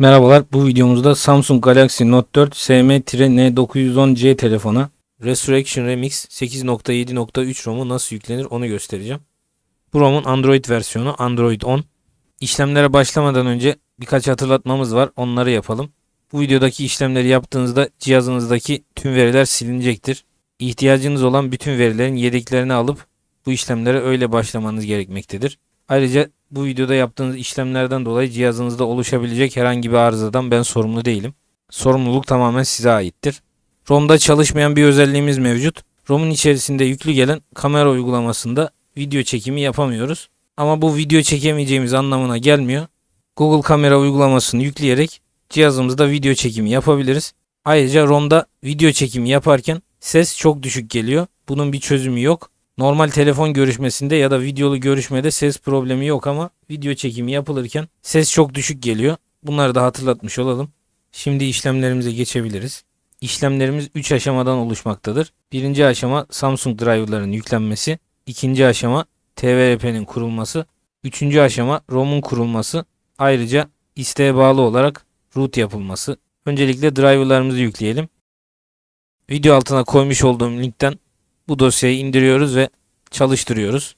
Merhabalar, bu videomuzda Samsung Galaxy Note 4 SM-N910C telefona Resurrection Remix 8.7.3 ROM'u nasıl yüklenir onu göstereceğim. Bu ROM'un Android versiyonu Android 10. İşlemlere başlamadan önce birkaç hatırlatmamız var, onları yapalım. Bu videodaki işlemleri yaptığınızda cihazınızdaki tüm veriler silinecektir. İhtiyacınız olan bütün verilerin yedeklerini alıp bu işlemlere öyle başlamanız gerekmektedir. Ayrıca bu videoda yaptığınız işlemlerden dolayı cihazınızda oluşabilecek herhangi bir arızadan ben sorumlu değilim. Sorumluluk tamamen size aittir. ROM'da çalışmayan bir özelliğimiz mevcut. ROM'un içerisinde yüklü gelen kamera uygulamasında video çekimi yapamıyoruz. Ama bu video çekemeyeceğimiz anlamına gelmiyor. Google Kamera uygulamasını yükleyerek cihazımızda video çekimi yapabiliriz. Ayrıca ROM'da video çekimi yaparken ses çok düşük geliyor. Bunun bir çözümü yok. Normal telefon görüşmesinde ya da videolu görüşmede ses problemi yok ama video çekimi yapılırken ses çok düşük geliyor. Bunları da hatırlatmış olalım. Şimdi işlemlerimize geçebiliriz. İşlemlerimiz 3 aşamadan oluşmaktadır. Birinci aşama Samsung driver'ların yüklenmesi. ikinci aşama TVRP'nin kurulması. Üçüncü aşama ROM'un kurulması. Ayrıca isteğe bağlı olarak root yapılması. Öncelikle driver'larımızı yükleyelim. Video altına koymuş olduğum linkten bu dosyayı indiriyoruz ve çalıştırıyoruz.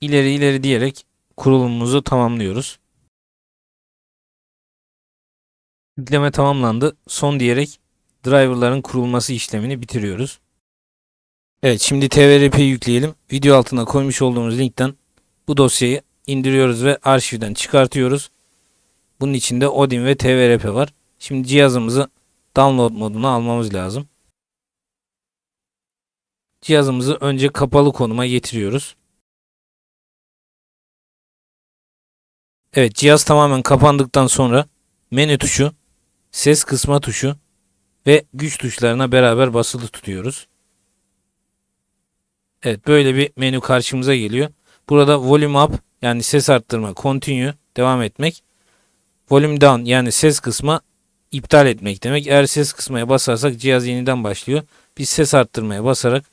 İleri ileri diyerek kurulumumuzu tamamlıyoruz. Yükleme tamamlandı. Son diyerek driver'ların kurulması işlemini bitiriyoruz. Evet şimdi TVRP'yi yükleyelim. Video altına koymuş olduğumuz linkten bu dosyayı indiriyoruz ve arşivden çıkartıyoruz. Bunun içinde Odin ve TVRP var. Şimdi cihazımızı download moduna almamız lazım. Cihazımızı önce kapalı konuma getiriyoruz. Evet cihaz tamamen kapandıktan sonra menü tuşu, ses kısma tuşu ve güç tuşlarına beraber basılı tutuyoruz. Evet böyle bir menü karşımıza geliyor. Burada volume up yani ses arttırma, continue devam etmek. Volume down yani ses kısma iptal etmek demek. Eğer ses kısmaya basarsak cihaz yeniden başlıyor. Biz ses arttırmaya basarak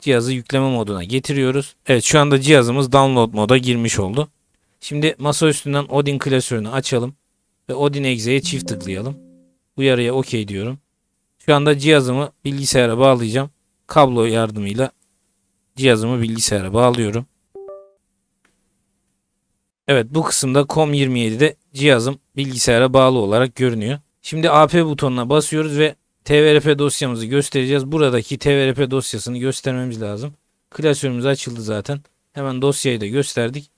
cihazı yükleme moduna getiriyoruz. Evet şu anda cihazımız download moda girmiş oldu. Şimdi masa üstünden Odin klasörünü açalım ve Odin Exe'ye çift tıklayalım. Uyarıya OK diyorum. Şu anda cihazımı bilgisayara bağlayacağım. Kablo yardımıyla cihazımı bilgisayara bağlıyorum. Evet bu kısımda COM27'de cihazım bilgisayara bağlı olarak görünüyor. Şimdi AP butonuna basıyoruz ve TVRP dosyamızı göstereceğiz. Buradaki TVRP dosyasını göstermemiz lazım. Klasörümüz açıldı zaten. Hemen dosyayı da gösterdik.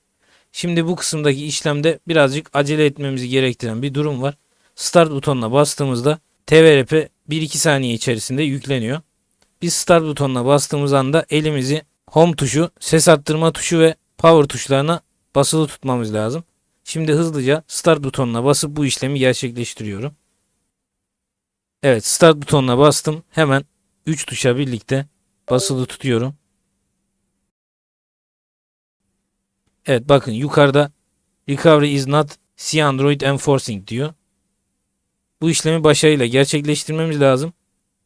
Şimdi bu kısımdaki işlemde birazcık acele etmemizi gerektiren bir durum var. Start butonuna bastığımızda TVRP 1-2 saniye içerisinde yükleniyor. Biz start butonuna bastığımız anda elimizi home tuşu, ses arttırma tuşu ve power tuşlarına basılı tutmamız lazım. Şimdi hızlıca start butonuna basıp bu işlemi gerçekleştiriyorum. Evet start butonuna bastım. Hemen 3 tuşa birlikte basılı tutuyorum. Evet bakın yukarıda recovery is not C enforcing diyor. Bu işlemi başarıyla gerçekleştirmemiz lazım.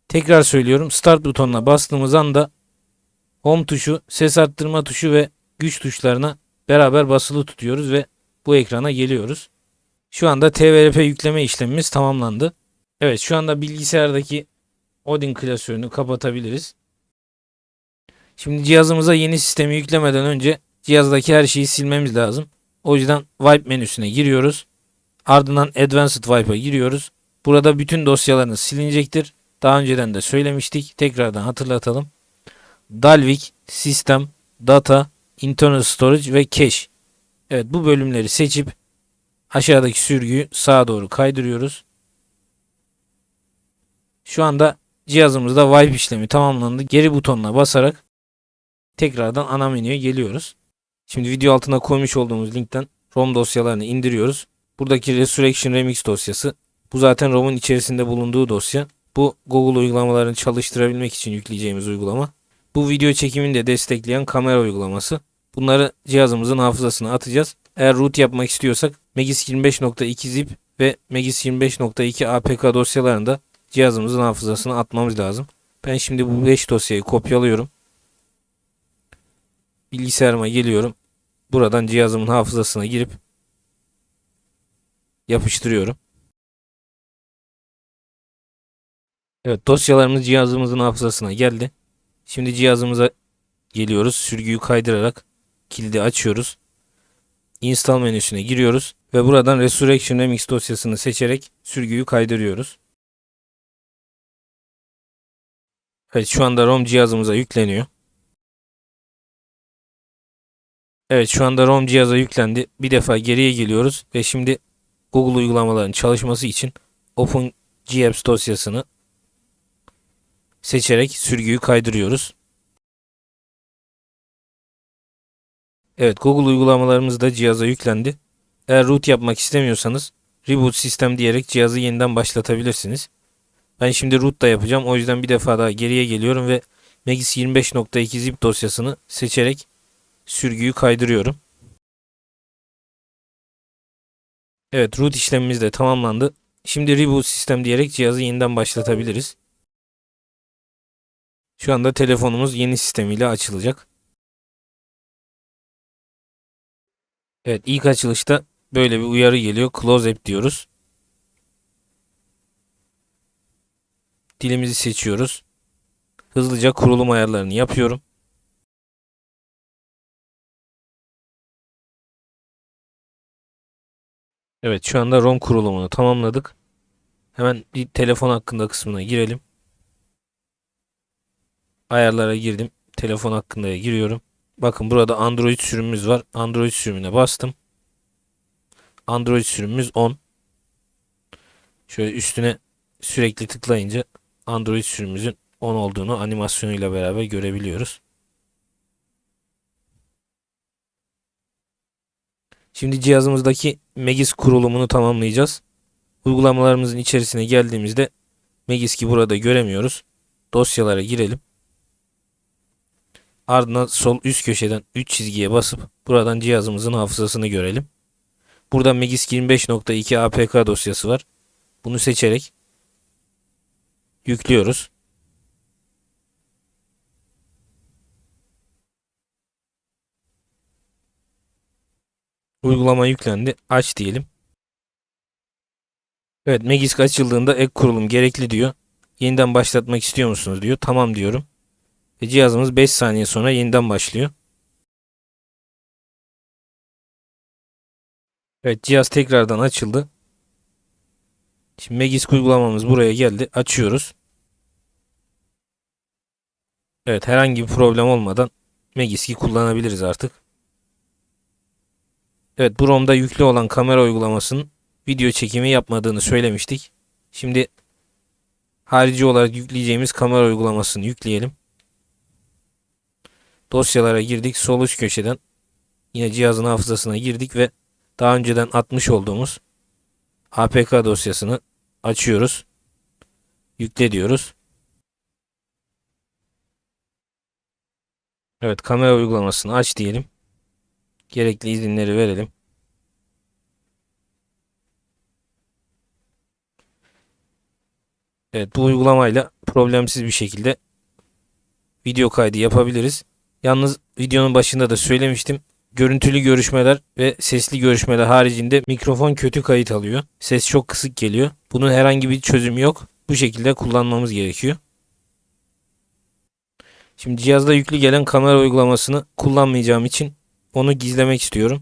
Tekrar söylüyorum. Start butonuna bastığımız anda home tuşu, ses arttırma tuşu ve güç tuşlarına beraber basılı tutuyoruz ve bu ekrana geliyoruz. Şu anda TVRP yükleme işlemimiz tamamlandı. Evet şu anda bilgisayardaki Odin klasörünü kapatabiliriz. Şimdi cihazımıza yeni sistemi yüklemeden önce cihazdaki her şeyi silmemiz lazım. O yüzden Wipe menüsüne giriyoruz. Ardından Advanced Wipe'a giriyoruz. Burada bütün dosyalarınız silinecektir. Daha önceden de söylemiştik. Tekrardan hatırlatalım. Dalvik, System, Data, Internal Storage ve Cache. Evet bu bölümleri seçip aşağıdaki sürgüyü sağa doğru kaydırıyoruz. Şu anda cihazımızda wipe işlemi tamamlandı. Geri butonuna basarak tekrardan ana menüye geliyoruz. Şimdi video altına koymuş olduğumuz linkten ROM dosyalarını indiriyoruz. Buradaki Resurrection Remix dosyası. Bu zaten ROM'un içerisinde bulunduğu dosya. Bu Google uygulamalarını çalıştırabilmek için yükleyeceğimiz uygulama. Bu video çekimini de destekleyen kamera uygulaması. Bunları cihazımızın hafızasına atacağız. Eğer root yapmak istiyorsak Megis 25.2 zip ve Megis 25.2 APK dosyalarını da cihazımızın hafızasına atmamız lazım. Ben şimdi bu 5 dosyayı kopyalıyorum. Bilgisayarıma geliyorum. buradan cihazımın hafızasına girip yapıştırıyorum. Evet dosyalarımız cihazımızın hafızasına geldi. Şimdi cihazımıza geliyoruz. Sürgüyü kaydırarak kilidi açıyoruz. Install menüsüne giriyoruz ve buradan Resurrection Remix dosyasını seçerek sürgüyü kaydırıyoruz. Evet şu anda ROM cihazımıza yükleniyor. Evet şu anda ROM cihaza yüklendi. Bir defa geriye geliyoruz ve şimdi Google uygulamaların çalışması için OpenGapps dosyasını seçerek sürgüyü kaydırıyoruz. Evet Google uygulamalarımız da cihaza yüklendi. Eğer root yapmak istemiyorsanız reboot sistem diyerek cihazı yeniden başlatabilirsiniz. Ben şimdi root da yapacağım. O yüzden bir defa daha geriye geliyorum ve Megis 25.2 zip dosyasını seçerek sürgüyü kaydırıyorum. Evet root işlemimiz de tamamlandı. Şimdi reboot sistem diyerek cihazı yeniden başlatabiliriz. Şu anda telefonumuz yeni sistemiyle açılacak. Evet ilk açılışta böyle bir uyarı geliyor. Close app diyoruz. Dilimizi seçiyoruz. Hızlıca kurulum ayarlarını yapıyorum. Evet şu anda ROM kurulumunu tamamladık. Hemen bir telefon hakkında kısmına girelim. Ayarlara girdim. Telefon hakkında giriyorum. Bakın burada Android sürümümüz var. Android sürümüne bastım. Android sürümümüz 10. Şöyle üstüne sürekli tıklayınca Android sürümümüzün 10 olduğunu animasyonuyla beraber görebiliyoruz. Şimdi cihazımızdaki Megis kurulumunu tamamlayacağız. Uygulamalarımızın içerisine geldiğimizde Megis'i burada göremiyoruz. Dosyalara girelim. Ardından sol üst köşeden 3 çizgiye basıp buradan cihazımızın hafızasını görelim. Burada Megis 25.2 APK dosyası var. Bunu seçerek yüklüyoruz. Uygulama yüklendi. Aç diyelim. Evet Megisk açıldığında ek kurulum gerekli diyor. Yeniden başlatmak istiyor musunuz diyor. Tamam diyorum. Ve cihazımız 5 saniye sonra yeniden başlıyor. Evet cihaz tekrardan açıldı. Şimdi Megisk uygulamamız buraya geldi. Açıyoruz. Evet herhangi bir problem olmadan Megisk'i kullanabiliriz artık. Evet bu ROM'da yüklü olan kamera uygulamasının video çekimi yapmadığını söylemiştik. Şimdi harici olarak yükleyeceğimiz kamera uygulamasını yükleyelim. Dosyalara girdik. Sol üst köşeden yine cihazın hafızasına girdik ve daha önceden atmış olduğumuz APK dosyasını açıyoruz. Yükle diyoruz. Evet kamera uygulamasını aç diyelim. Gerekli izinleri verelim. Evet bu uygulamayla problemsiz bir şekilde video kaydı yapabiliriz. Yalnız videonun başında da söylemiştim. Görüntülü görüşmeler ve sesli görüşmeler haricinde mikrofon kötü kayıt alıyor. Ses çok kısık geliyor. Bunun herhangi bir çözümü yok. Bu şekilde kullanmamız gerekiyor. Şimdi cihazda yüklü gelen kamera uygulamasını kullanmayacağım için onu gizlemek istiyorum.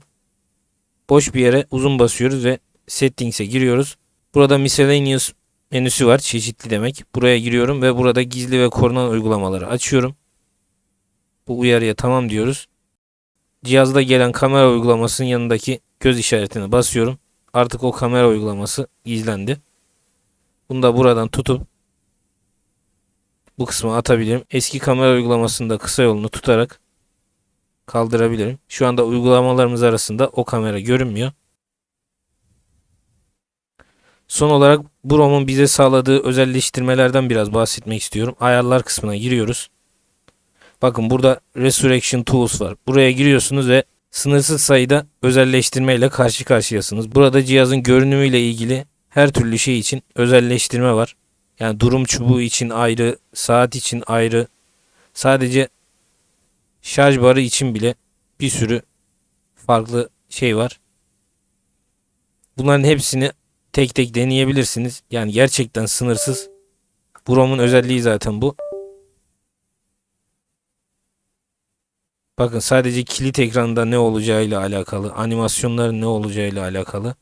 Boş bir yere uzun basıyoruz ve Settings'e giriyoruz. Burada Miscellaneous menüsü var. Çeşitli demek. Buraya giriyorum ve burada gizli ve korunan uygulamaları açıyorum. Bu uyarıya tamam diyoruz. Cihazda gelen kamera uygulamasının yanındaki göz işaretine basıyorum. Artık o kamera uygulaması gizlendi. Bunu da buradan tutup bu kısmı atabilirim. Eski kamera uygulamasında kısa yolunu tutarak kaldırabilirim. Şu anda uygulamalarımız arasında o kamera görünmüyor. Son olarak bu ROM'un bize sağladığı özelleştirmelerden biraz bahsetmek istiyorum. Ayarlar kısmına giriyoruz. Bakın burada Resurrection Tools var. Buraya giriyorsunuz ve sınırsız sayıda özelleştirme ile karşı karşıyasınız. Burada cihazın görünümüyle ilgili her türlü şey için özelleştirme var. Yani durum çubuğu için ayrı, saat için ayrı. Sadece şarj barı için bile bir sürü farklı şey var. Bunların hepsini tek tek deneyebilirsiniz. Yani gerçekten sınırsız. Bu ROM'un özelliği zaten bu. Bakın sadece kilit ekranda ne olacağıyla alakalı, animasyonların ne olacağıyla alakalı,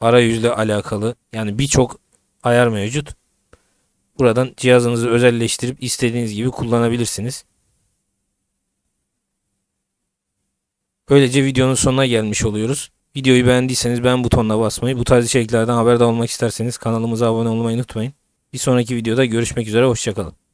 arayüzle alakalı yani birçok ayar mevcut. Buradan cihazınızı özelleştirip istediğiniz gibi kullanabilirsiniz. Böylece videonun sonuna gelmiş oluyoruz. Videoyu beğendiyseniz beğen butonuna basmayı, bu tarz içeriklerden haberdar olmak isterseniz kanalımıza abone olmayı unutmayın. Bir sonraki videoda görüşmek üzere, hoşçakalın.